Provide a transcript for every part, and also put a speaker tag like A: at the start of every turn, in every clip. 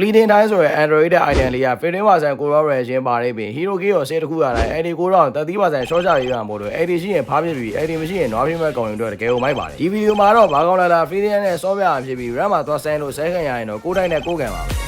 A: Fleeting Time ဆိုရယ် Android တဲ့ item လေးက15% Core Version ပါနေပြီ Hero Key ကို save တစ်ခုရတိုင်း AD 9000 30% short ချရေးရမှာမို့လို့ AD ရှိရင်ဖားပြပြီ AD မရှိရင်နွားပြမဲ့ကောင်တွေအတွက်တကယ်ကိုမိုက်ပါတယ်ဒီဗီဒီယိုမှာတော့ဘာကောင်းလာလာ Fleeting နဲ့ software အဖြစ်ပြီး RAM မှာသွားဆန်းလို့ဆဲခံရရင်တော့ကိုယ်တိုင်းနဲ့ကိုယ်ခံပါ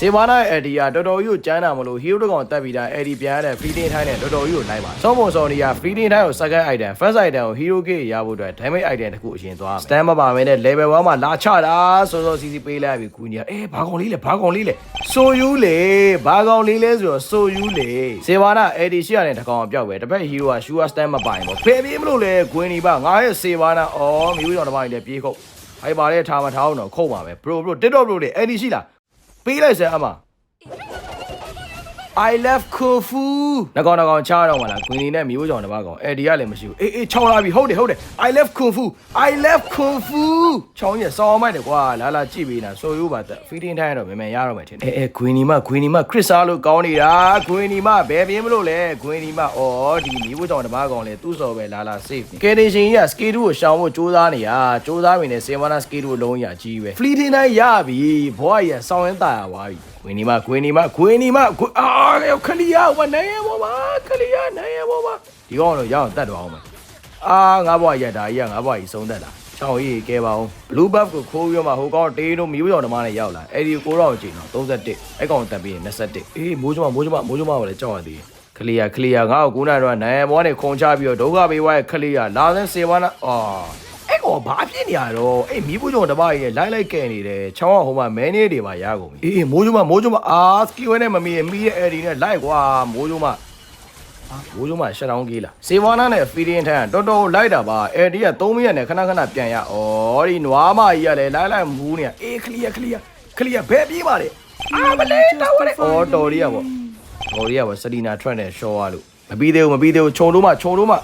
A: စေဘာနာရဲ့ AD ကတော်တော်ကြီးကိုကျန်းတာမလို့ hero တကောင်တက်ပြီးတိုင်း AD ပြန်ရတဲ့ Fleeting Time နဲ့တော်တော်ကြီးကိုနိုင်ပါတယ်။စောမုံစောနီက Fleeting Time ကို second item first item ကို hero key ရဖို့အတွက် damage item တစ်ခုအရင်သွား stand မပါမဲနဲ့ level 1မှာလာချတာစောစောစီစီပေးလိုက်ပြီကူညီအေးဘာကောင်လေးလဲဘာကောင်လေးလဲဆိုယူလေဘာကောင်လေးလဲဆိုတော့ဆိုယူလေစေဘာနာ AD ရှိရတဲ့တကောင်အပြောက်ပဲတစ်ဖက် hero က sure stand မပိုင်ဘူးဖယ်ပြေးမလို့လဲဂွင်းနီပါငါရဲ့စေဘာနာအော်မျိုးတော်တစ်ပိုင်းနဲ့ပြေးခုတ်ဟိုက်ပါလေထားမထားအောင်တော့ခုတ်ပါပဲ bro bro TikTok bro တွေ AD ရှိလား ပေးလိုက်စမ်းအမ I love Kufu ငကောင်ငကောင်ချတော့မလားဂွင်နီနဲ့မျိုးကြောင်တစ်ပါးကောင်အဲ့ဒီကလည်းမရှိဘူးအေးအေးချောင်းလာပြီဟုတ်တယ်ဟုတ်တယ် I love Kufu I love Kufu ချောင်းကြီးစောင်းမိုက်တယ်ကွာလာလာကြည့်ပေးနေတာဆိုရိုးပါတက် feeding time တော့မြန်မြန်ရတော့မယ်ထင်တယ်အေးအေးဂွင်နီမဂွင်နီမခရစ်စာလို့ကောင်းနေတာဂွင်နီမဘယ်ပြင်းမလို့လဲဂွင်နီမအော်ဒီမျိုးကြောင်တစ်ပါးကောင်လေသူ့စော်ပဲလာလာ safe ကယ်တင်ရှင်ကြီးက skill 2ကိုရှောင်ဖို့စူးစမ်းနေတာစူးစမ်းမိနေစေမနာ skill 2ကိုလုံးရကြီးပဲ fleeting time ရပြီဘွားကြီးကစောင်းရင်းတာရသွားပြီ ဂွင်းနီမဂွင်းနီမဂွင်းနီမဂွအာခလီယာဝနိုင်ရဘောပါခလီယာနိုင်ရဘောပါဒီကောင်တော့ရအောင်တတ်တော့အောင်မယ်အာငါဘွားရက်တာကြီးကငါဘွားကြီးဆုံးသက်တာချောင်းကြီးကဲပါအောင် blue buff ကိုခိုးပြီးတော့မှဟိုကောင်တေးတို့မီးပြောင်ဓမ္မနဲ့ရောက်လာအဲ့ဒီကိုတော့ကျင်တော့31အဲ့ကောင်တက်ပြီး21အေးမိုးချမမိုးချမမိုးချမကိုလည်းကြောက်ရသေးတယ်ခလီယာခလီယာငါ့ကိုကူးနိုင်တော့နိုင်ဘောနဲ့ခုံချပြီးတော့ဒုက္ခပေးဝါရဲ့ခလီယာလာစင်းစေဝါနာအာ အဲ့ကောင်ဘာဖြစ်နေရတော့အဲ့မီးဖို့ကြောင့်တပတ်ကြီးလိုက်လိုက်ကဲနေတယ်ချောင်းကဟိုမှာမဲနေတွေပါရကုန်ပြီအေးမိုးချမမိုးချမအာစကီဝဲနဲ့မမီးရဲ့မီးရဲ့အဲ့ဒီနဲ့လိုက်ကွာမိုးချမအာဘိုးကျုံးမှာရှက်တောင်းကြီးလားစေဝါနာနဲ့ဖီဒင်းထန်တော်တော်လိုက်တာပါအဲ့ဒီက3မိနစ်နဲ့ခဏခဏပြန်ရဩဒီနွားမကြီးကလည်းလိုက်လိုက်မူးနေအေးခလီယာခလီယာခလီယာဘယ်ပြေးပါလဲအာမလေးတော့ဝဲဩတော်ရီရပေါ့တော်ရီရပေါ့စတီနာထရက်နဲ့ရှော်ရလို့မပြီးသေးဘူးမပြီးသေးဘူးခြုံတော့မှခြုံတော့မှဟမ်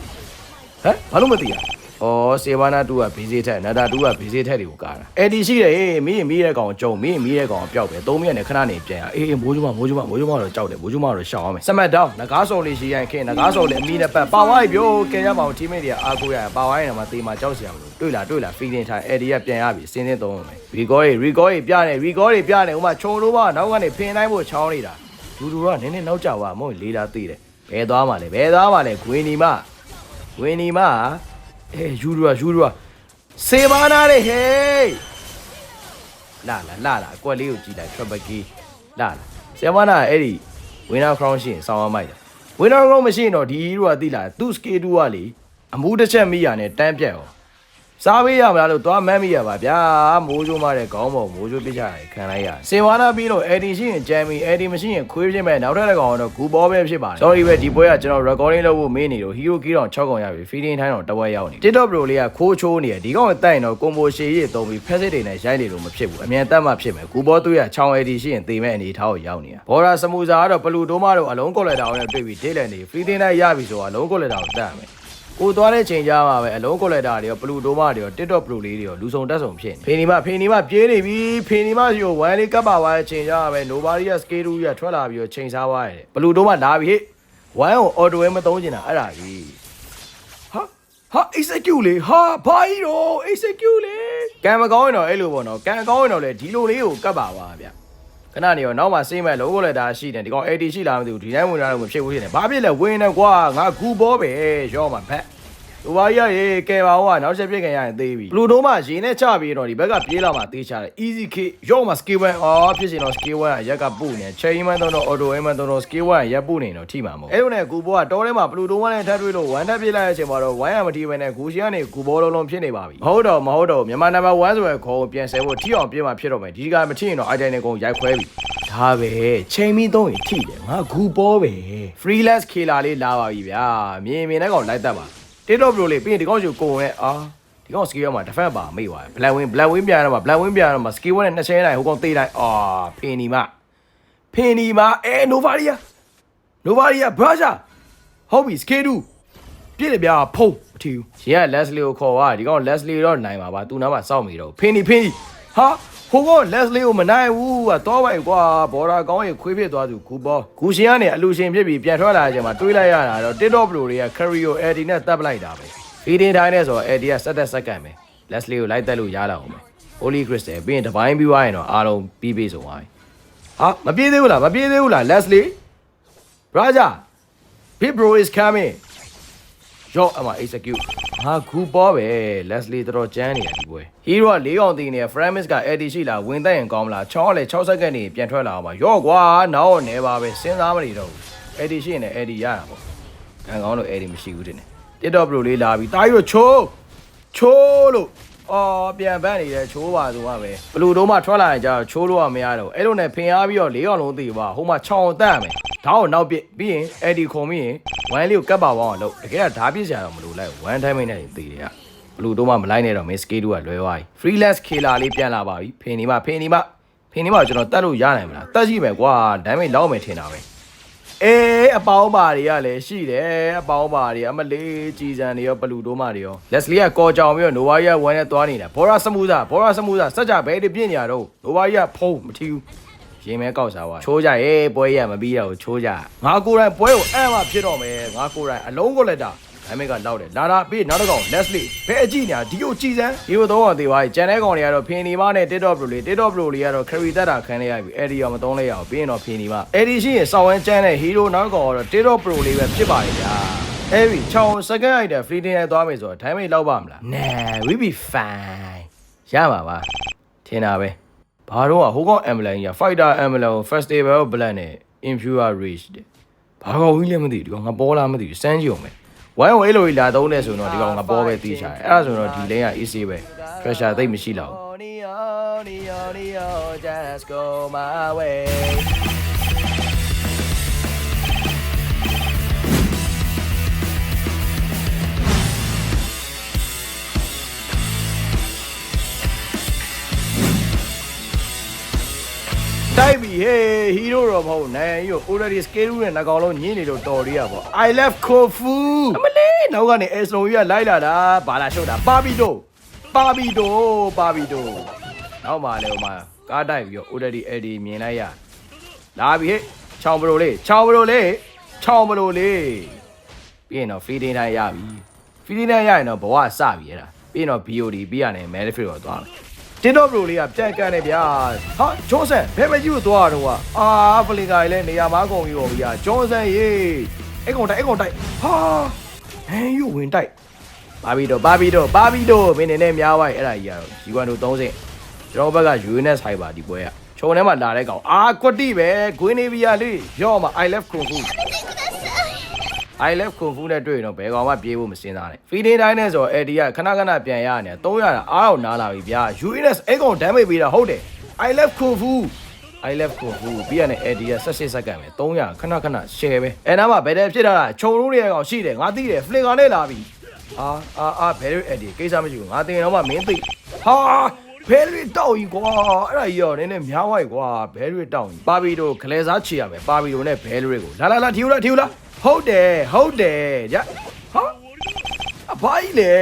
A: ဘာလို့မသိရ ဩစေဝါနာတူကဘေးစေးထက်နာတာတူကဘေးစေးထက်တွေကိုကားတာအဲ့ဒီရှိတယ်ဟေးမင်းမီးတဲ့ကောင်ကြုံမင်းမီးတဲ့ကောင်ပျောက်ပဲ3မိနစ်နဲ့ခဏနေပြန်ရအေးမိုးကျုံးမမိုးကျုံးမမိုးကျုံးမတော့ကြောက်တယ်မိုးကျုံးမတော့ရှောင်အောင်မယ်စမတ်ဒေါင်းငကားစော်လေးရှိရင်ခင်ငကားစော်လေးအမီနဲ့ပတ်ပါဝိုင်းပြိုကဲရမအောင် teammate တွေကအားကိုးရပါဝိုင်းနေမှာတေးမှာကြောက်စရာမလိုတွေ့လားတွေ့လား feeling ထားအဲ့ဒီကပြန်ရပြီစင်းစင်းသုံးအောင်မယ် record တွေ record တွေပြနေ record တွေပြနေဟိုမှာခြုံလို့ပါနောက်ကနေဖင်တိုင်းဖို့ချောင်းနေတာလူလူကနည်းနည်းနောက်ကျပါမဟုတ်လေးလာသေးတယ်ဘယ်သွားမှလဲဘယ်သွားမှလဲဂွင်နီမဂွင်နီမ အေးယူရယူရစေဘာနာလေဟေးလာလာလာလာအကွက်လေးကိုကြည့်လိုက် triple key လာလာစေဘာနာအဲ့ဒီ winner crown ရှိရင်ဆောင်းရမိုက်တယ် winner crown မရှိရင်တော့ဒီ hero ကသိလားသူ့ skill 2ကလေအမှုတစ်ချက်မိရနဲ့တန်းပြတ်အောင် စားပေးရမလားလို့သွားမမ်းမိရပါဗျာမိုးချိုးမတဲ့ခေါင်းပေါ်မိုးချိုးပြချရတယ်ခံလိုက်ရစေဝါနာပြီးတော့ AD ရှိရင်ဂျမ်မီ AD မရှိရင်ခွေးပြင်းမဲ့နောက်ထပ်တစ်ကောင်တော့ဂူဘောပဲဖြစ်ပါတယ် sorry ပဲဒီပွဲကကျွန်တော် recording လုပ်ဖို့မင်းနေတော့ hero key တော့6ကောင်ရပြီ feeding time တော့တဝက်ရောက်နေ TikTok bro လေးကခိုးချိုးနေတယ်ဒီကောင်ကိုတိုက်ရင်တော့ combo ရှည်ရည်တုံးပြီး fast တွေနဲ့ရိုက်နေလို့မဖြစ်ဘူးအမြန်တက်မှဖြစ်မယ်ဂူဘောတွေးရချောင်း AD ရှိရင်တေမဲ့အနေထားကိုရောက်နေတာဘော်ရာစမူဇာကတော့ဘလူတိုးမတော့အလုံးကော်လက်တာအောင်နဲ့တွေ့ပြီး date လည်းနေ feeding time ရပြီဆိုတော့အလုံးကော်လက်တာကိုတတ်ရမယ် ကိုသွားတဲ့ချိန်ကြားမှာပဲအလုံးကိုလက်တာတွေရောဘလူးတိုးမတွေရော TikTok ဘလူးလေးတွေရောလူဆောင်တက်ဆောင်ဖြစ်နေဖေနီမဖေနီမပြေးနေပြီဖေနီမစီကိုဝမ်လေးကပ်ပါသွားတဲ့ချိန်ကြားမှာပဲ nobody က scale 2ရထွက်လာပြီးတော့ချိန်စားသွားရတယ်ဘလူးတိုးမလာပြီဟေ့ဝမ်ကို auto ဝဲမသုံးချင်တာအဲ့ဒါကြီးဟာဟာ execute လေဟာဘာကြီးတော့ execute လေကံမကောင်းရင်တော့အဲ့လိုပေါ့နော်ကံကောင်းရင်တော့လေဒီလိုလေးကိုကပ်ပါသွားဗျ ခဏနေရောနောက်မှစေးမဲ့လုံးကိုလက်တာရှိတယ်ဒီကောင် AD ရှိလားမသိဘူးဒီတိုင်းဝင်လာတော့မဖြစ်ဘူးဖြစ်နေဘာဖြစ်လဲဝင်နေကွာငါဂူဘောပဲရောမှာဖက်။ လူပါကြီးကရေကဲပါဦးကနောက်ချက်ပြစ်ခင်ရရင်သေးပြီ။ဘလူးတော့မှရေနဲ့ချပြီးတော့ဒီဘက်ကပြေးလာမှသေးချတယ်။ easy kick ရော့မှ skill 1အော်ဖြစ်ရှင်တော့ skill 1ကရက်ကပုနေ။ chain မှတော့ auto aim မှတော့ skill 1ကရက်ပုနေတော့ထိမှာမဟုတ်။အဲ့လိုနဲ့ကူဘောကတောထဲမှာဘလူးတော့မှနဲ့ထပ်တွေ့လို့1ထပ်ပြေးလိုက်တဲ့အချိန်မှာတော့1ရမထိပဲနဲ့ဂူရှီကနေဂူဘောလုံးလုံးဖြစ်နေပါပြီ။မဟုတ်တော့မဟုတ်တော့မြန်မာနံပါတ်1ဆိုရယ်ခေါ်ပြန်ဆဲဖို့ထိအောင်ပြေးမှဖြစ်တော့မယ်။ဒီကမထိရင်တော့ item တွေကုန်ရိုက်ခွဲပြီ။ဒါပဲချိန်ပြီးတော့ရင်ထိတယ်ငါဂူဘောပဲ freelance killer လေးလာပါပြီဗျာမြင်မြင်တဲ့ကောင်လိုက်တတ်ပါ TikTok bro လေးပြီးရင်ဒီကောင်ကျကိုဝင်အာဒီကောင် skill မှာ defense ပါမိသွားတယ် black wing black wing ပြန်ရတော့မှာ black wing ပြန်ရတော့မှာ skill နဲ့20နိုင်ဟိုကောင်တေးတိုင်းအာဖင်နီမဖင်နီမအဲ novaria novaria brother ဟုတ်ပြီ skill 2ပြည့်တယ်ဗျာဖုံးမထီဘူးရှင်က Leslie ကိုခေါ်သွားဒီကောင် Leslie တော့နိုင်ပါပါသူနားမှာစောင့်မိတော့ဖင်နီဖင်နီဟာ ဟိုကောင် Leslie ကိုမနိုင်ဘူးကတော့ပါကွာဘော်ဒါကောင်းရင်ခွေးဖြစ်သွားသူဂူဘောဂူရှင်ကနေအလူရှင်ဖြစ်ပြီးပြန်ထွက်လာတဲ့အချိန်မှာတွေးလိုက်ရတာတော့ TikTok bro တွေက Cario AD နဲ့တပ်ပလိုက်တာပဲ feeding time နဲ့ဆိုတော့ AD က7သက်စက္ကန့်ပဲ Leslie ကိုလိုက်တက်လို့ရလာအောင်ပဲ Holy Crystal ပြီးရင်တပိုင်းပြီးသွားရင်တော့အားလုံးပြီးပြီဆိုသွားပြီဟာမပြေးသေးဘူးလားမပြေးသေးဘူးလား Leslie Raja Big bro is coming ရော့အမ execute ဟာဂူပေါ်ပဲ Leslie တော်တော်ကြမ်းနေရဒီပွဲ Hero က၄កောင်တင်းနေ Framis က Eddie ရှိလားဝင်သက်ရင်ကောင်းမလားချောင်းကလည်း6စက္ကန့်နေပြန်ထွက်လာအောင်ပါရော့ကွာနောက်တော့နေပါပဲစဉ်းစားမနေတော့ဘူး Eddie ရှိရင်လည်း Eddie ရတာပေါ့ခံကောင်းလို့ Eddie မရှိဘူးတင်တယ် TikTok Pro လေးလာပြီးတာကြီးတို့ချိုးချိုးလို့ အော်ပြန်ပန်းနေတယ်ချိုးပါဆိုမှပဲဘလူတော့မှထွက်လာရင်ကြာချိုးလို့ကမရတော့အဲ့လိုနဲ့ဖင်အားပြီးတော့၄កောင်လုံးသိပါဟိုမှာ6အောင်တက်ရမယ်ဓာတ်ကိုနောက်ပြပြီးရင် Eddie ခုံပြီးရင်ဝမ်းလေးကိုကတ်ပါပေါင်းအောင်လုပ်တကယ်ကဓာတ်ပြစ်စရာတော့မလိုလိုက်ဝမ်းတိုင်းမိတ်နဲ့သိတယ်ကဘလူတော့မှမလိုက်နဲ့တော့ Miss K2 ကလွဲသွားပြီ freelance killer လေးပြန်လာပါပြီဖင်နေမှဖင်နေမှဖင်နေမှကျွန်တော်တတ်လို့ရနိုင်မလားတတ်ရှိမယ်ကွာ damage လောက်မယ်ထင်တာပဲ အေးအပေါင်းပါတွေကလည်းရှိတယ်အပေါင်းပါတွေအမလေးကြည်စံတွေရောဘလူတိုးမတွေရောလက်စလီကကော်ကြောင်ပြီးတော့နိုဝါရီကဝမ်းနဲ့သွားနေတာဘောရာစမူစာဘောရာစမူစာစက်ကြဘဲတွေပြင့်နေရတော့နိုဝါရီကဖုံးမထီဘူးရင်မဲကောက်စားသွားချိုးကြရဲပွဲရမပြီးတော့ဘူးချိုးကြငါကိုယ်တိုင်ပွဲကိုအဲ့မှဖြစ်တော့မယ်ငါကိုယ်တိုင်အလုံးကိုလက်တာ ဒိုင်းမက်ကလောက်တယ်လာတာပြီးနောက်တစ်ကောင် Leslie ဘယ်အကြည့်ညာဒီကိုကြည်စမ်းဒီကိုသုံးအောင်သေးပါရဲ့ကျန်တဲ့ကောင်တွေကတော့ဖင်နီမနဲ့ TikTok Pro လေး TikTok Pro လေးကတော့ carry တက်တာခံရရပြီအဲ့ဒီရောမသုံးလဲရအောင်ပြီးရင်တော့ဖင်နီမအဲ့ဒီရှိရင်စောင်းဝန်းကျန်တဲ့ Hero နောက်ကောင်ကတော့ TikTok Pro လေးပဲဖြစ်ပါလေဗျာအဲ့ဒီ6 second item fleeting နဲ့သွားမယ်ဆိုတော့ time rate လောက်ပါမလား nah we be fine ရပါပါထင်တာပဲဘာတော့ဟိုကောင် ambulance ကြီးက fighter ambulance festival blend နဲ့ infuser rage တဲ့ဘာကောင်ကြီးလည်းမသိဘူးဒီကောင်ငါပေါ်လာမသိဘူးစမ်းကြည့်အောင်မယ် 1 way လို့လာသုံးတယ်ဆိုတော့ဒီကောင်ကပေါ်ပဲတီးချတယ်အဲ့ဒါဆိုတော့ဒီလိန်က easy ပဲ pressure သိပ်မရှိတော့ဘူး just go my way တိုက်ပြီဟေးဟီရိုတော့မဟုတ်နိုင်ရို already scale နဲ့နှကောင်လုံးညင်းနေလို့တော်ရီရပေါ့ I left Kofu အမလေးနောက်ကနေအစုံကြီးကလိုက်လာတာဘာလာရှုပ်တာပါဘီတိုပါဘီတိုပါဘီတိုနောက်မှလည်းဟိုမှာကားတိုက်ပြီးတော့ already Eddie မြင်လိုက်ရလာပြီဟေးချောင်းဘရိုလေးချောင်းဘရိုလေးချောင်းဘရိုလေးပြီးရင်တော့ feeding တိုင်းရပြီ feeding တိုင်းရရင်တော့ဘဝစပြီအဲ့ဒါပြီးရင်တော့ BOD ပြီးရတယ် Malefit တော့သွားမယ် တင်တော့ဘရိုလေးကပြန်ကန်တယ်ဗျာဟာဂျွန်ဆန်ဘယ်မကြီးကိုသွားတော့အာဖလင်ကာကြီးလည်းနေရာမကုန်ပြီပေါ့ဗျာဂျွန်ဆန်ရေအဲ့ကောင်တိုက်အဲ့ကောင်တိုက်ဟာဟန်ယူဝင်တိုက်ဘာဘီတော့ဘာဘီတော့ဘာဘီတော့မင်းနေနဲ့များသွားရင်အဲ့ဒါကြီးကတော့ဂျီကွန်တို့30ကျွန်တော်ဘက်က UNS Cyber ဒီပွဲကခြုံထဲမှာလာတဲ့ကောင်အာကွတ်တိပဲဂွင်းနေပြီရလေးရော့မှာ I left Kung Fu I left Kung Fu နဲ့တွေ့ရင်တော့ဘယ်ကောင်မှပြေးဖို့မစင်စားနဲ့ Feeding တိုင်းနဲ့ဆိုတော့ Eddie ကခဏခဏပြန်ရနေ300တာအားအောင်နားလာပြီဗျာ UNS အဲ့ကောင် damage ပေးတာဟုတ်တယ် I left Kung Fu I left Kung Fu ပြီးရနေ Eddie က18စက္ကန့်ပဲ300ခဏခဏ share ပဲအဲ့နားမှာဘယ်တဲ့ဖြစ်တာလဲခြုံလို့ရကောင်ရှိတယ်ငါသိတယ် Flicker နဲ့လာပြီအာအာအာဘယ်လို Eddie ကိစ္စမရှိဘူးငါတင်တော့မှမင်းသိဟာဘယ်လိုတောက်ကြီးကွာအဲ့ဒါကြီးရောနည်းနည်းများဝိုက်ကွာဘယ်လိုတောက်ကြီးပါဘီတို့ခလဲစားချီရမယ်ပါဘီတို့နဲ့ဘယ်လိုတွေကိုလာလာလာထီဦးလားထီဦးလား ဟုတ်တယ်ဟုတ်တယ်ကြဟာအဖိုင်းလေ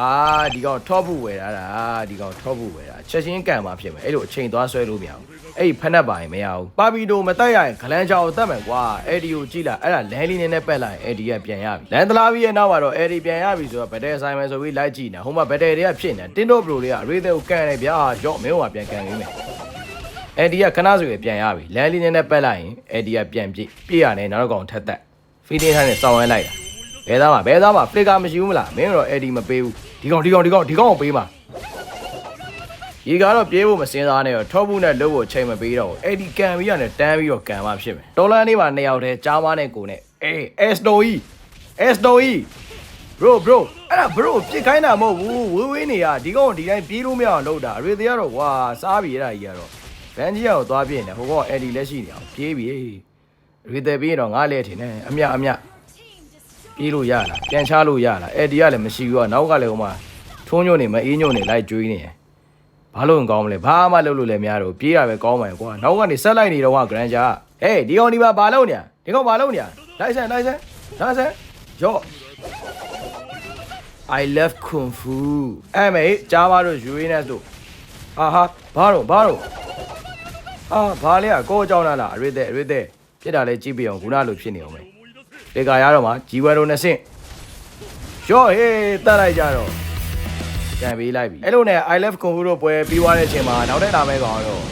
A: အာဒီကောင် top ဘူးဝယ်တာလားဒီကောင် top ဘူးဝယ်တာချက်ချင်းကန်มาဖြစ်မယ်အဲ့လိုအချိန်သွားဆွဲလို့မရဘူးအဲ့ဒီဖက်နှက်ပါရင်မရဘူးပါဘီတို့မတက်ရရင်ဂလန်ချောင်တက်မယ်ကွာအဲ့ဒီကိုကြည့်လိုက်အဲ့ဒါလန်လီနေနဲ့ပက်လိုက်အဲ့ဒီကပြန်ရပြီလန်တလာပြီးရဲ့နောက်မှာတော့အဲ့ဒီပြန်ရပြီဆိုတော့ဘက်တဲဆိုင်မယ်ဆိုပြီးလိုက်ကြည့်နေဟိုမှာဘက်တဲတွေကဖြစ်နေတင်းတော့ဘရိုတွေကရေတဲ့ကိုကန်နေဗျာရော့မင်းကပြန်ကန်နေမယ် အဲ့ဒီကခဏဆိုရင်ပြန်ရပြီလန်လီနဲ့နဲ့ပက်လိုက်ရင်အဲ့ဒီကပြန်ပြည့်ပြည့်ရတယ်နောက်တော့ကောင်ထက်သက်ဖီတင်းထားနဲ့စောင်းဝဲလိုက်တာဘဲသားမှာဘဲသားမှာဖလစ်ကာမရှိဘူးမလားမင်းတော့အဲ့ဒီမပေးဘူးဒီကောင်ဒီကောင်ဒီကောင်ဒီကောင်ကိုပေးမှာဒီကတော့ပြေးဖို့မစင်စားနဲ့တော့ထောဘူးနဲ့လို့ဖို့ချိန်မပေးတော့ဘူးအဲ့ဒီကန်ပြီးရတယ်တန်းပြီးတော့ကန်မှဖြစ်မယ်ဒေါ်လာလေးမှာနှစ်ယောက်တည်းကြားမနဲ့ကိုနဲ့အေးအက်စတိုကြီးအက်စတိုကြီး bro bro အဲ့ဒါ bro ပြစ်ခိုင်းတာမဟုတ်ဘူးဝေးဝေးနေရဒီကောင်ဒီတိုင်းပြေးလို့မရအောင်လုပ်တာအရေသေးကတော့ကွာစားပြီအဲ့ဒါကြီးကတော့ ဗန်ကြီးကတော့သွားပြင်းတယ်ဟိုကောင်အဲ့ဒီလက်ရှိနေအောင်ပြေးပြီအရေသေးပြေးတော့ငါလည်းထင်တယ်အမြအမြပြေးလို့ရလားပြန်ချလို့ရလားအဲ့ဒီကလည်းမရှိဘူးကနောက်ကလည်းဟိုမှာထုံးညွန့်နေမအေးညွန့်နေလိုက်ကျွေးနေတယ်ဘာလို့ကောင်းမလဲဘာမှလုပ်လို့လည်းမရတော့ပြေးရပဲကောင်းပါရဲ့ကွာနောက်ကနေဆက်လိုက်နေတော့ကဂရန်ဂျာဟေးဒီကောင်ဒီမှာဘာလုပ်နေဒီကောင်ဘာလုပ်နေလိုက်စမ်းလိုက်စမ်းလိုက်စမ်းရော့ I left Kung Fu အဲ့မေကြားပါတော့ယူရင်းနဲ့ဆိုဟာဟာဘာတော့ဘာတော့ အာဘာလဲอ่ะကိုအကြောင်းလားလားအရစ်တဲ့အရစ်တဲ့ဖြစ်တာလဲကြည့်ပြအောင်ခုနလိုဖြစ်နေအောင်ပဲလေကာရတော့မှာဂျီဝဲတို့နဲ့ဆင့်ရော့ဟေးတက်လိုက်ကြတော့ကန်ပေးလိုက်ပြီအဲ့လိုနဲ့ I love Kung Fu တို့ပွဲပြီးသွားတဲ့အချိန်မှာနောက်တဲ့လာမယ့်ကောင်တော့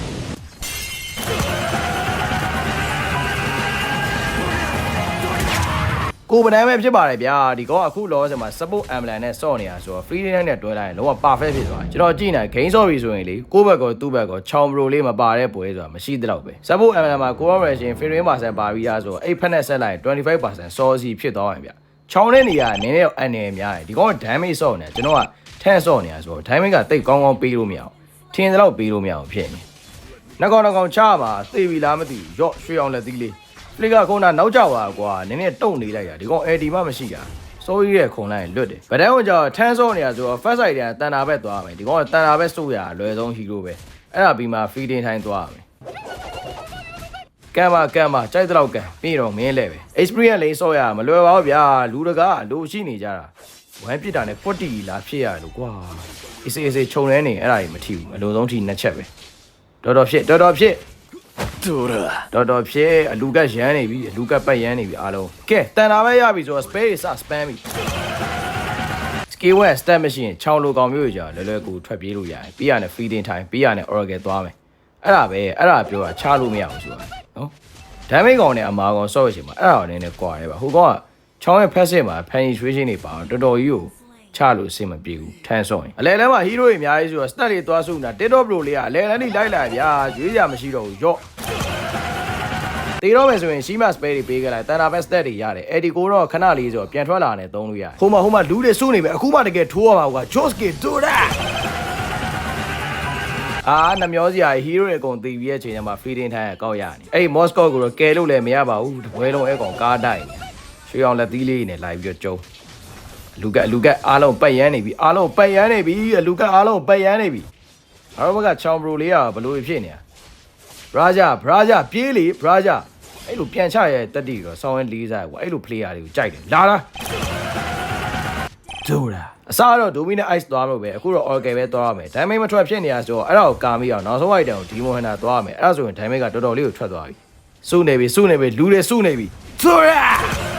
A: ကိုပဒန်းပဲဖြစ်ပါတယ်ဗျာဒီကောင်ကအခုလောဆယ်မှာ support ambulance နဲ့စော့နေတာဆိုတော့ free line နဲ့တွဲလိုက်ရင်လုံးဝ perfect ဖြစ်သွားတယ်ကျွန်တော်ကြည့်နေ game ဆော့ပြီဆိုရင်လေကိုယ့်ဘက်ကောသူ့ဘက်ကောချောင်ဘရိုလေးမပါတဲ့ပွဲဆိုတာမရှိသလောက်ပဲ support ambulance မှာ cooperation free line ပါဆန်ပါပြီးသားဆိုတော့အဲ့ဖက်နဲ့ဆက်လိုက်25%စောစီဖြစ်သွားရင်ဗျချောင်းတဲ့နေရာနည်းနည်းတော့အန်နေများတယ်ဒီကောင်က damage ဆော့နေတာကျွန်တော်ကထန့်ဆော့နေတာဆိုတော့ damage ကတိတ်ကောင်းကောင်းပေးလို့မရအောင်ထင်သလောက်ပေးလို့မရအောင်ဖြစ်နေနှကောင်နှကောင်ချပါသေပြီလားမသိဘူးရော့ရွှေအောင်လက်သီးလေး ဖလစ်ကခုနနောက်ကျပါကွာနည်းနည်းတုံနေလိုက်တာဒီကောင် AD မှမရှိတာစိုးရရဲ့ခုံလိုက်လွတ်တယ်ဗဒန်းကကြောထန်းစောနေတာဆိုတော့ first side တန်တန်တာဘက်သွားမယ်ဒီကောင်ကတန်တာဘက်စိုးရအလွယ်ဆုံး hero ပဲအဲ့ဒါပြီးမှ feeding ထိုင်းသွားမယ်ကံပါကံပါကြိုက်တော့ကံပြီးတော့မင်းလဲပဲ experience လေးဆော့ရမလွယ်ပါဘူးဗျာလူတကာလူရှိနေကြတာဝမ်းပြစ်တာနဲ့ကွက်တီလာဖြစ်ရလို့ကွာအေးစေးအေးစေးခြုံနေနေအဲ့ဒါကြီးမထီဘူးအလုံးစုံထိနှစ်ချက်ပဲတော်တော်ဖြစ်တော်တော်ဖြစ်
B: တော်ရ
A: တော်တော်ဖြစ်အလူကရမ်းနေပြီအလူကပတ်ရမ်းနေပြီအားလုံးကဲတန်တာပဲရပြီဆိုတော့ space စ spam ပြီ skill 1 stat မရှိရင်ချောင်းလိုကောင်မျိုးကြာလွယ်လွယ်ကူထွက်ပြေးလို့ရတယ်ပြီးရနဲ့ feeding time ပြီးရနဲ့ oracle သွားမယ်အဲ့ဒါပဲအဲ့ဒါပြောတာချလို့မရဘူးဆိုတာနော် damage ကောင်နဲ့အမာကောင်ဆော့ရရှင်မှာအဲ့ဒါကိုနည်းနည်းကွာတယ်ပါဟိုကောင်ကချောင်းရဲ့ passive မှာ penetration တွေပါအောင်တော်တော်ကြီးကို ချလို့အဆင်မပြေဘူးထန်းဆော့ရင်အလဲလဲမှာ hero တွေအများကြီးဆိုတော့ stat တွေသွားစုနေတာ TikTok bro လေးကအလဲလဲနေလိုက်လာဗျာရွေးရမရှိတော့ဘူးရော့တေတော့မယ်ဆိုရင်ရှိမ spare တွေပေးခဲ့လိုက်တန်တာပဲ stat တွေရတယ်အဲ့ဒီကိုတော့ခဏလေးဆိုတော့ပြန်ထွက်လာတယ်သုံးလို့ရတယ်ဟိုမှာဟိုမှာလူတွေစုနေပဲအခုမှတကယ်ထိုးရမှာကွာ Joske ဒိုရာအာနှမျောစရာဟီးရိုတွေအကုန်တည်ပြီးရဲ့အချိန်ကျမှ feeding ထိုင်းရကောက်ရနေအဲ့ဒီ Moscow ကိုတော့ကယ်လို့လည်းမရပါဘူးတပွဲလုံးအဲ့ကောင်ကားတိုက်နေရွှေအောင်လက်သီးလေးနဲ့လိုက်ပြီးတော့ကျုံ အလူကအလူကအားလုံးပတ်ရမ်းနေပြီအားလုံးပတ်ရမ်းနေပြီအလူကအားလုံးပတ်ရမ်းနေပြီအားလုံးကချောင်းဘရိုလေးကဘလို့ဖြစ်နေတာဘရာဂျာဘရာဂျာပြေးလေဘရာဂျာအဲ့လိုပြန်ချရဲ့တက်တီတော့ဆောင်းဝင်းလေးစားကွာအဲ့လို player တွေကိုကြိုက်တယ်လာလားဒိုရာအစားတော့ Dominant Ice သွားလို့ပဲအခုတော့ Oracle ပဲသွားရမယ် damage မထွက်ဖြစ်နေရဆိုတော့အဲ့ဒါကိုကာမိအောင်နောက်ဆုံး item ကို Demon Hunter သွားရမယ်အဲ့ဒါဆိုရင် damage ကတော်တော်လေးကိုထွက်သွားပြီစုနေပြီစုနေပြီလူတွေစုနေပြီဒိုရာ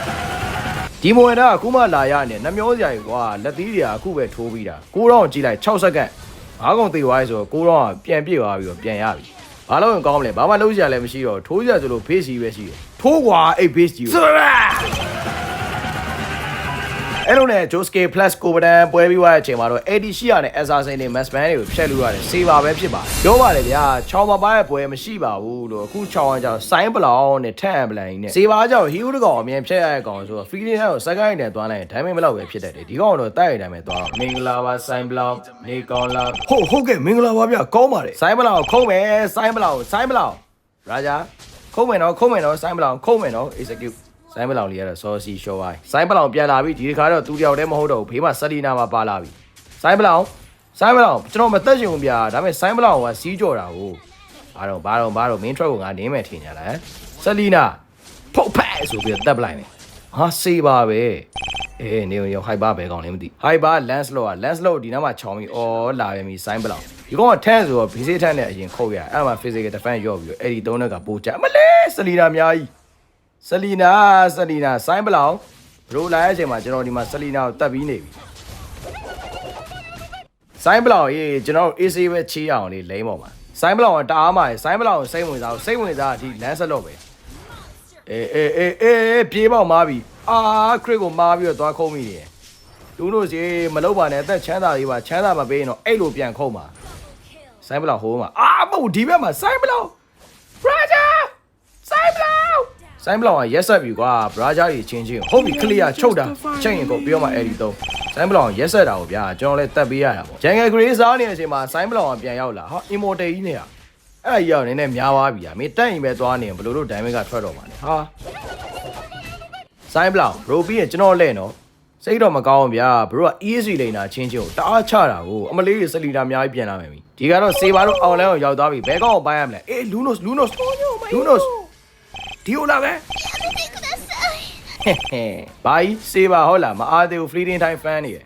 A: ဒီမွေနာအခုမှလာရနေနှမျောစရာကြီးကွာလက်သီးတွေကအခုပဲထိုးပြီးတာကိုတော့ကြည့်လိုက်6စက္ကန့်ဘာကောင်သေးသွားပြီဆိုတော့ကိုတော့ပြန်ပြည့်သွားပြီးတော့ပြန်ရပြီဘာလို့ရင်ကောင်းမလဲဘာမှလုပ်စရာလည်းမရှိတော့ထိုးစရာဆိုလို့ base ကြီးပဲရှိတယ်ထိုးကွာအဲ့ base ကြီးကို အဲ့လိုနဲ့ Josuke Plus ကိုပဒန်ပွဲပြီးသွားတဲ့အချိန်မှာတော့ AD ရှိရနဲ့ Assassin တွေ Mass Band တွေကိုဖျက်လို့ရတယ်စေပါပဲဖြစ်ပါတယ်ပြောပါတယ်ဗျာချောင်းမပါရဲ့ပွဲမရှိပါဘူးလို့အခုချောင်းကကြောင့် Sign Blow နဲ့ Tan Ambulance နဲ့စေပါကြောင့် Hero တကောင်အမြင်ဖျက်ရတဲ့ကောင်ဆိုတော့ Feeling ဟန်ကို Second နဲ့သွားလိုက်ရင် Diamond မလောက်ပဲဖြစ်တတ်တယ်ဒီကောင်တော့တိုက်ရတိုင်းပဲသွားတော့မင်္ဂလာပါ Sign Blow နေကောင်းလားဟုတ်ဟုတ်ကဲ့မင်္ဂလာပါဗျာကောင်းပါတယ် Sign Blow ခုံးမယ် Sign Blow Sign Blow ရာဂျာခုံးမယ်နော်ခုံးမယ်နော် Sign Blow ခုံးမယ်နော် execute ဆိုင်းပလောင်လေးကတော့စောစီရှောပိုင်းဆိုင်းပလောင်ပြန်လာပြီဒီခါတော့သူတယောက်တည်းမဟုတ်တော့ဘူးဖေးမဆက်လီနာမှာပါလာပြီဆိုင်းပလောင်ဆိုင်းပလောင်ကျွန်တော်မသက်ရှင်ဘူးဗျာဒါပေမဲ့ဆိုင်းပလောင်ကစီးကြော်တာကိုဘာတော့ဘာတော့ဘာတော့မင်းထွက်ကိုငါနင်းမယ်ထင်ကြလားဆက်လီနာဖုတ်ဖက်ဆိုပြီးတက်ပလိုက်မယ်ဟာစေးပါပဲအေးနေရောဟိုက်ပါပဲကောင်းလည်းမသိဟိုက်ပါလန်စလော့ကလန်စလော့ဒီနားမှာချောင်းပြီးအော်လာပြန်ပြီဆိုင်းပလောင်ဒီကောင်ကထန်းဆိုတော့ဘီစေးထန်းနဲ့အရင်ခုတ်ရအဲ့မှာ physical defense ရော့ပြီးတော့အဲ့ဒီသုံးနက်ကပိုးချအမလေးဆလီနာအများကြီး ဆလီနာဆလီနာဆိုင်းပလောင်ဘရိုလာရဲ့အချိန်မှာကျွန်တော်ဒီမှာဆလီနာကိုတတ်ပြီးနေပြီဆိုင်းပလောင်ရေးကျွန်တော် AC ပဲချေးအောင်လေးလိမ့်ပေါ်မှာဆိုင်းပလောင်ကတအားမှာဆိုင်းပလောင်ကိုစိတ်ဝင်စားစိတ်ဝင်စားအထိလမ်းဆက်တော့ပဲအေးအေးအေးအေးပြေးပေါက်မားပြီအာခရစ်ကိုမားပြီးတော့သွားခုံးမိတယ်လူတို့စီမလုပ်ပါနဲ့အသက်ချမ်းသာလေးပါချမ်းသာမပေးရင်တော့အဲ့လိုပြန်ခုံးပါဆိုင်းပလောင်ဟိုးမှာအာမဟုတ်ဒီဘက်မှာဆိုင်းပလောင် Roger ဆိုင်းပလောင် ဆိုင်းပလောင်ကရက်ဆက်ပြီကွာဘရာဂျာတွေချင်းချင်းဟုတ်ပြီကလီယာချုပ်တာချက်ရင်ကိုပြောမှအဲ့ဒီတော့ဆိုင်းပလောင်ရက်ဆက်တာကိုဗျာကျွန်တော်လည်းတက်ပေးရတာပေါ့ဂျန်ငယ်ဂရေးစားနေတဲ့အချိန်မှာဆိုင်းပလောင်ကပြန်ရောက်လာဟာအင်မိုတေကြီးနေရအဲ့ဒါကြီးရောက်နေနေများသွားပြီอ่ะမင်းတက်ရင်ပဲသွားနေရင်ဘလို့လို့ဒိုင်မက်ကထွက်တော့မှာလဲဟာဆိုင်းပလောင်ဘရိုပြီးရင်ကျွန်တော်လဲနော်စိတ်တော့မကောင်းဘူးဗျာဘရိုက ESC လိန်တာချင်းချင်းကိုတအားချတာကိုအမလေးစလီတာအများကြီးပြန်လာမယ်ပြီဒီကတော့စေပါတော့အောင်လန်းကိုရောက်သွားပြီဘဲကောင်းကိုပိုင်းရမလဲအေးလူနိုစ်လူနိုစ်လူနိုစ် ဒီဟိုလာပဲဟဲ့ဟဲ့ဘာကြီးစေပါဟုတ်လားမအားသေးဘူး fleeting time fan နေရ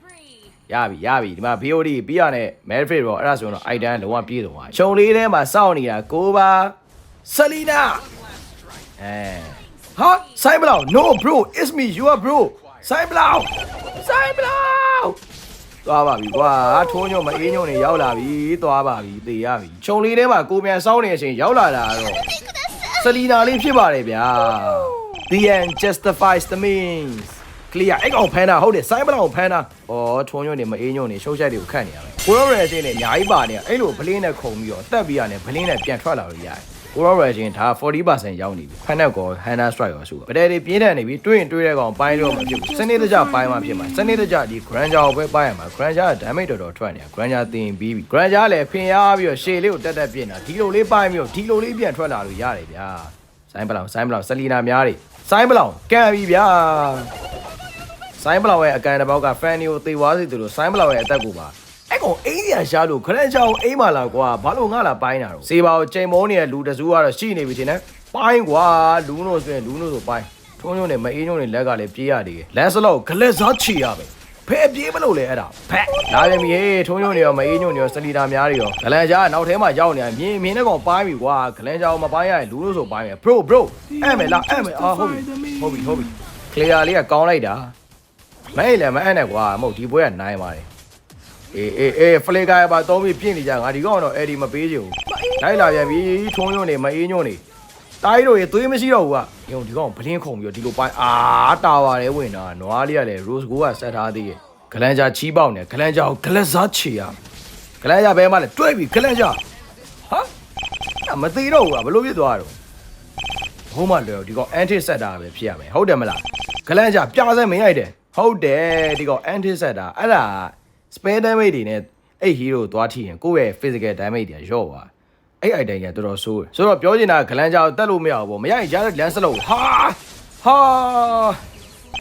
A: ရပြီရပြီဒီမှာ VOD ပြီးရနဲ့ Melfit တော့အဲ့ဒါဆိုရင်တော့ item လုံးဝပြည့်စုံသွားပြီခြုံလေးထဲမှာစောင့်နေတာကိုပါဆလီနာအဲဟာဆိုင်ဘလောက် no bro it's me you are bro ဆိုင်ဘလောက်ဆိုင်ဘလောက်သွားပါပြီကွာထိုးညုံမအေးညုံနေရောက်လာပြီသွားပါပြီသေရပြီခြုံလေးထဲမှာကိုပြန်စောင်းနေတဲ့အချိန်ရောက်လာတာတော့ စလီနာလေးဖြစ်ပါတယ်ဗျာ The end justifies the means clear အဲ့ကောင်ဖမ်းတာဟုတ်တယ်စိုင်းပလောင်ဖမ်းတာဩထုံညွန့်နေမအေးညွန့်နေရှုပ်ရှက်တွေကိုခတ်နေရမယ်ကိုရောရယ်ချင်းနေအများကြီးပါနေအဲ့လိုဘလင်းနဲ့ခုံပြီးတော့တက်ပြီးရတယ်ဘလင်းနဲ့ပြန်ထွက်လာလို့ရတယ် ကိုရောရယ်ချင်းဒါ40%ရောက်နေပြီဖန်က်ကော Hana Strike ရောဆိုပဒဲတွေပြင်းထန်နေပြီတွေးရင်တွေးတဲ့ကောင်ပိုင်းတော့မဖြစ်ဘူးစနေတကြပိုင်းမှဖြစ်မှာစနေတကြဒီ Grand Jaw ပဲပိုင်းရမှာ Grand Jaw က damage တော်တော်ထွက်နေတာ Grand Jaw တင်ပြီးပြီ Grand Jaw လည်းဖင်ရပြီးတော့ရှေလေးကိုတက်တက်ပြင်းတာဒီလိုလေးပိုင်းပြီးတော့ဒီလိုလေးပြန်ထွက်လာလို့ရတယ်ဗျာဆိုင်းပလောင်ဆိုင်းပလောင်ဆလီနာများတွေဆိုင်းပလောင်ကန်ပြီဗျာဆိုင်းဘလောက်ရဲ့အကန်တစ်ပေါက်ကဖန်နီကိုသေသွားစေသူလိုဆိုင်းဘလောက်ရဲ့အသက်ကိုပါ အဲ့ကောင်အိမ်ရရှာလို့ခရက်ချောင်းအိမ်မလာကွာဘာလို့ငါလာပိုင်းတာတော့စေပါကိုချိန်မောနေတဲ့လူတစုကတော့ရှိနေပြီထင်တယ်ပိုင်းကွာလူနို့ဆိုရင်လူနို့ဆိုပိုင်းထုံးညုံနဲ့မအေးညုံနဲ့လက်ကလည်းပြေးရသေးတယ်လန်စလော့ဂလက်စားချီရပဲဖဲပြေးမလို့လေအဲ့ဒါဖက်လာပြန်ပြီဟေးထုံးညုံတွေရောမအေးညုံတွေရောစလီတာများတွေရောဂလန်ကြားနောက်ထဲမှာရောက်နေမြင်မြင်တဲ့ကောင်ပိုင်းပြီကွာဂလန်ကြားမပိုင်းရရင်လူနို့ဆိုပိုင်းပဲ bro bro အဲ့မယ်လားအဲ့မယ်အာဟုတ်ပြီဟုတ်ပြီဟုတ်ပြီ clear လေးကကောင်းလိုက်တာမဲလည်းမအဲ့နဲ့ကွာမဟုတ်ဒီပွဲကနိုင်ပါတယ် အေးအေးအေးဖလေကာပါသုံးပြီးပြင့်နေကြငါဒီကောင်တော့အဲ့ဒီမပေးချင်ဘူးလိုက်လာပြန်ပြီထုံးညွန့်နေမအေးညွန့်နေတားရီတို့ရေသွေးမရှိတော့ဘူးကယုံဒီကောင်ဘလင်းခုံပြီးတော့ဒီလိုပိုင်းအာတာပါတယ်ဝင်တာနွားလေးကလည်း rose gold ကဆက်ထားသေးရဲ့ဂလန်ဂျာချီးပေါက်နေဂလန်ဂျာကိုဂလက်စားချေရဂလန်ဂျာဘဲမှလည်းတွဲပြီဂလန်ဂျာဟာမသေးတော့ဘူးကဘလို့ဖြစ်သွားတော့ဘုံမလွယ်ဒီကောင် anti setter ပဲဖြစ်ရမယ်ဟုတ်တယ်မလားဂလန်ဂျာပြားစဲမရိုက်တယ်ဟုတ်တယ်ဒီကောင် anti set တာအဲ့ဒါ spare damage တွေနဲ့အဲ့ hero သွားထိရင်ကိုယ့်ရဲ့ physical damage တွေရော့သွားအဲ့ item ကတော်တော်ဆိုးတယ်ဆိုတော့ပြောချင်တာဂလန်ကြောင်တက်လို့မရဘူးပေါ့မရရင်ရတဲ့ lens လုံးဟာဟာ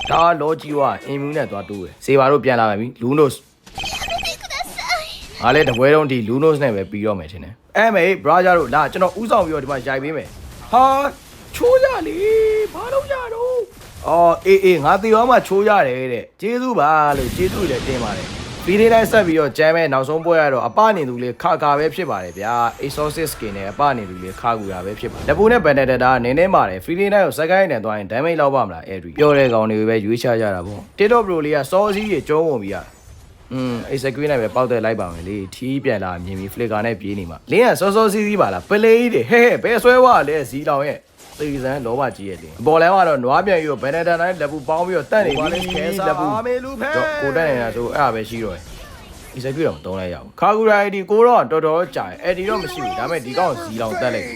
A: ဒါလောကြီးဝအင်မြူနဲ့သွားတိုးတယ်စေပါတို့ပြန်လာပြီ lunos ငါလည်းတပွဲတုံးဒီ lunos နဲ့ပဲပြီးတော့မယ်ထင်တယ်အဲ့မေ brother တို့လာကျွန်တော်ဥဆောင်ပြီးတော့ဒီမှာရိုက်ပေးမယ်ဟာချိုးရလေဘာလို့ရတော့အော်အေးအေးငါတီရောမှချိုးရတယ်တဲ့ကျေးဇူးပါလို့ကျေးဇူးလည်းတင်ပါတယ် ဗီဒီယိုတိုင်းဆက်ပြီးတော့ကျမ်းမဲ့နောက်ဆုံးပွဲရတော့အပနေသူလေးခါခါပဲဖြစ်ပါတယ်ဗျာ exorcist skin နဲ့အပနေသူလေးခါကူတာပဲဖြစ်ပါတယ်လက်ပူနဲ့ bandana နင်းနေပါတယ်ဖီလင်းတိုင်းကိုစကိုင်းနဲ့သွားရင် damage လောက်ပါမလားအဲ့ဒီပြောတဲ့ကောင်တွေပဲရွေးချကြတာပေါ့ TikTok bro လေးကစောစီးကြီးကျုံးဝင်ပြီးอ่ะอืมအဲ့စကွေးနဲ့ပဲပေါက်တဲ့လိုက်ပါမယ်လေထီးပြန်လာမြင်ပြီး flicker နဲ့ပြေးနေမှာလင်းကစောစောစီးစီးပါလားပလေးတွေဟဲဟဲဘယ်ဆွဲဝါလဲဇီလောင်ရဲ့ သေစမ်းလောဘကြီးရဲ့တင်အပေါ်လမ်းကတော့နွားပြန်ပြီးတော့ဘယ်နဲ့တန်တိုင်းလက်ပူပေါင်းပြီးတော့တက်နေပြီလက်ပူအာမေလူဖဲကိုတက်နေတာဆိုအဲ့ဒါပဲရှိတော့တယ်ဒီစကွေးတော့မတုံးလိုက်ရဘူးခါကူရိုင်ဒီကိုတော့တော်တော်ကြာတယ်အဲ့ဒီတော့မရှိဘူးဒါပေမဲ့ဒီကောင်ဇီလောင်တက်လိုက်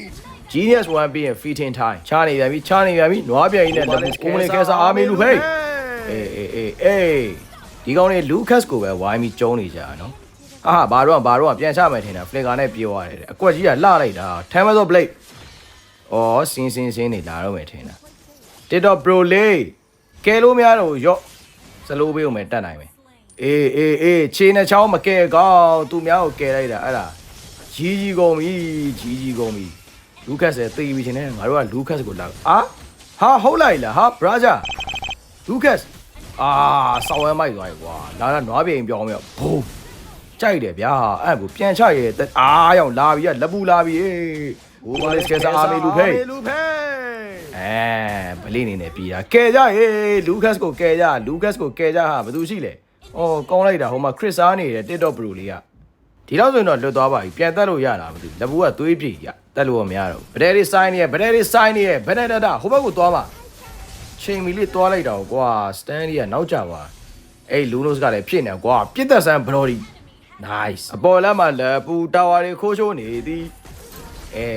A: Genius 1ပြီးရင် fitting time ချားနေပြန်ပြီချားနေပြန်ပြီနွားပြန်ကြီးနဲ့လက်ပူကိုမလေးကဲစားအာမေလူဖဲအေးအေးအေးအေးဒီကောင်တွေလူကတ်ကိုပဲဝိုင်းပြီးကျုံးနေကြတာနော်အာဘာတော့ဘာတော့ပြန်ချမယ်ထင်တာ flicker နဲ့ပြေးသွားတယ်တဲ့အကွက်ကြီးကလှလိုက်တာ Timer of Blade ဩစင်းစင်းစင်းနေလာတော့မယ်ထင်တာ TikTok Pro လေးကဲလို့များတော့ရော့စလိုးပေးဦးမယ်တက်နိုင်မယ်အေးအေးအေးခြေနှချောင်းမကဲကောင်းသူများကိုကဲလိုက်တာအဲ့ဒါကြီးကြီးကုန်ပြီကြီးကြီးကုန်ပြီလူကတ်ဆယ်သေပြီရှင်နဲ့ငါတို့ကလူကတ်ကိုလာအာဟာဟုတ်လိုက်လားဟာဘရာဂျာလူကတ်အာစောင်းဝဲမိုက်သွားပြီကွာလာတာနွားပြင်ပြောင်းမြောက်ဘုံကြိုက်တယ်ဗျာအဲ့ကိုပြန်ချရဲအားရောက်လာပြီလက်ပူလာပြီ အေးဟိုဘာလဲစကဲစားအာမေလူဖေး
B: လူဖေး
A: အဲဗလေးနေနဲ့ပြည်တာကဲကြဟေးလူကတ်ကိုကဲကြလူကတ်ကိုကဲကြဟာဘာသူရှိလဲအော်ကောင်းလိုက်တာဟိုမှာခရစ်စားနေတဲ့ TikTok Pro လေးကဒီလောက်ဆိုရင်တော့လွတ်သွားပါပြီပြန်တက်လို့ရတာမသိဘူးလက်ဘူးကသွေးပြေရတက်လို့မရတော့ဘူးဗဒဲလေးစိုင်းနေရဗဒဲလေးစိုင်းနေရဗဒဲဒဒဟိုဘက်ကိုသွားမှာချိန်မီလေးသွားလိုက်တာကွာစတန်လေးကနောက်ကျပါအဲ့လူနိုစ်ကလည်းဖြစ်နေကွာပြစ်သက်ဆန်းဘလော်ဒီ nice အပေါ်လမ်းမှာလက်ပူတာဝါတွေခိုးချိုးနေသည် အဲ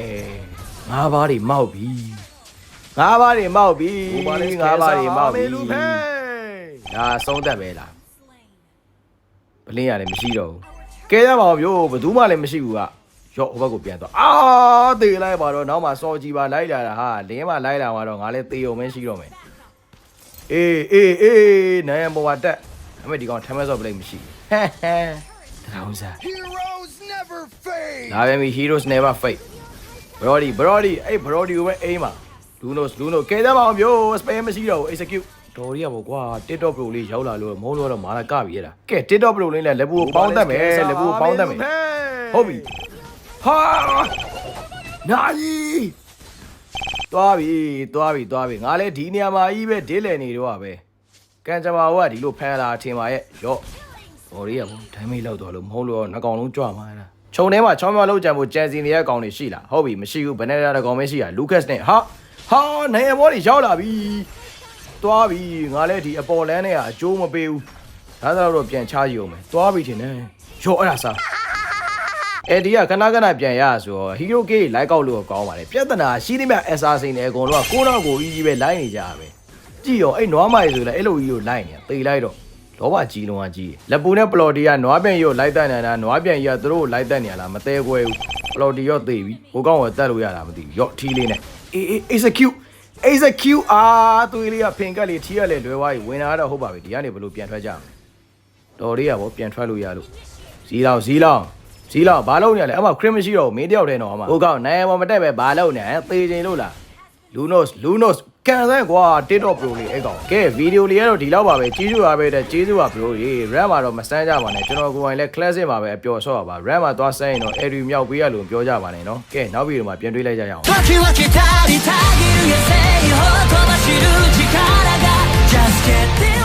A: ငါးပါးတွေမောက်ပြီငါးပါးတွေမောက်ပြီ
B: ဟိုဘာလဲ
A: ငါးပါးတွေမောက်ပြီ
B: လူဖေး
A: ဒါဆုံးသက်ပဲလားပလင်းရတယ်မရှိတော့ဘူးကဲရပါအောင်ဗျို့ဘယ်သူမှလည်းမရှိဘူးကရော့ဟိုဘက်ကိုပြန်သွားအာသေလိုက်ပါတော့နောက်မှစောကြီးပါလိုက်လာတာဟာလင်းမှလိုက်လာမှာတော့ငါလည်းသေုံပဲရှိတော့မယ်အေးအေးအေးနိုင်ရပေါ်တက်ဒါပေမဲ့ဒီကောင်ထမ်းမဲဆော့ပလိတ်မရှိဟဲဟဲတောင်းစား
B: Heroes never fade
A: လာပြန်ပြီ heroes never fade brody brody အဲ့ brody ကိုပဲအိမ်မှာ lunos luno ကဲကြပါအောင်ဗျို့ spare မရှိတော့ဘူး execute တော်ရီရပေါ့ကွာ TikTok Pro လေးရောက်လာလို့မုန်းလို့တော့မာလာကပြီရတာကဲ TikTok Pro လေးလည်းလက်ဘူးကိုပေါင်းတတ်မယ်လက်ဘူးကိုပေါင်းတတ်မယ်ဟုတ်ပြီဟာနိုင်သွားပြီသွားပြီသွားပြီငါလည်းဒီနေရာမှာကြီးပဲဒစ်လည်နေတော့ပဲကံကြမ္မာကဒီလိုဖန်လာထင်ပါရဲ့ရော့ဘော်ရီကဘောဒိုင်းမိတ်လောက်တော့လို့မဟုတ်လို့နှကောင်လုံးကြွမှာလား ခြုံထဲမှာချောင်းမြောင်းလောက်ကြံဖို့ကြံစီနေတဲ့အကောင်တွေရှိလားဟုတ်ပြီမရှိဘူးဘယ်နဲ့တကောင်ပဲရှိရလူကတ်နဲ့ဟာဟာနိုင်ရဘောတွေရောက်လာပြီသွားပြီငါလည်းဒီအပေါ်လန်းနဲ့ကအကျိုးမပေးဘူးဒါဆိုတော့ပြန်ချကြည့်အောင်မယ်သွားပြီထင်တယ်ရောအဲ့ဒါစားအဲ့ဒီကခဏခဏပြန်ရဆိုတော့ဟီရိုကေးလိုက်ကောက်လို့ကောင်းပါလေပြဿနာရှိသမျှ SR စိန်တွေအကုန်လုံးကကိုတော့ကိုကြီးကြီးပဲလိုက်နေကြရပဲကြည့်ရောအဲ့နွားမိုင်ဆိုလဲအဲ့လိုကြီးကိုလိုက်နေတာတေးလိုက်တော့ လောဘကြီးလုံးကကြီးလက်ပူနဲ့ပလော်တီကနွားပြန်ရောလိုက်တက်နေတာနွားပြန်ကြီးကသူတို့ကိုလိုက်တက်နေရလားမသေးခွဲဘူးပလော်တီရောတေးပြီဟိုကောင်ကတက်လို့ရတာမသိဘူးရော့ထီးလေးနဲ့အေးအေး execute execute အာသွေးလေးကဖင်ကက်လေးထီးရလေလွယ်သွားပြီဝင်လာတော့ဟုတ်ပါပြီဒီကနေဘယ်လိုပြန်ထွက်ကြမလဲတော်လေးကဗောပြန်ထွက်လို့ရလို့ဇီလောင်ဇီလောင်ဇီလောင်ဘာလုပ်နေရလဲအမခရစ်မရှိတော့ဘူးမင်းတယောက်တည်းတော့အမဟိုကောင်နိုင်မမတက်ပဲဘာလုပ်နေလဲသေချိန်လို့လား Lunos Lunos ကန်ဆန်းကွာ TikTok Pro လေးအဲ့ကောင်ကဲဗီဒီယိုလေးကတော့ဒီလောက်ပါပဲကျေးဇူးပါပဲတဲ့ကျေးဇူးပါ Pro ကြီး RAM မှာတော့မစမ်းကြပါနဲ့ကျွန်တော်ကိုယ်ပိုင်လည်း classic မှာပဲအပျော်ဆော့ပါ RAM မှာသွားစမ်းရင်တော့ AirDrop မြောက်ပေးရလို့ပြောကြပါနဲ့နော်ကဲနောက်ဗီဒီယိုမှာပြန်တွေ့လိုက်ကြရအောင်「
C: 力が Just get it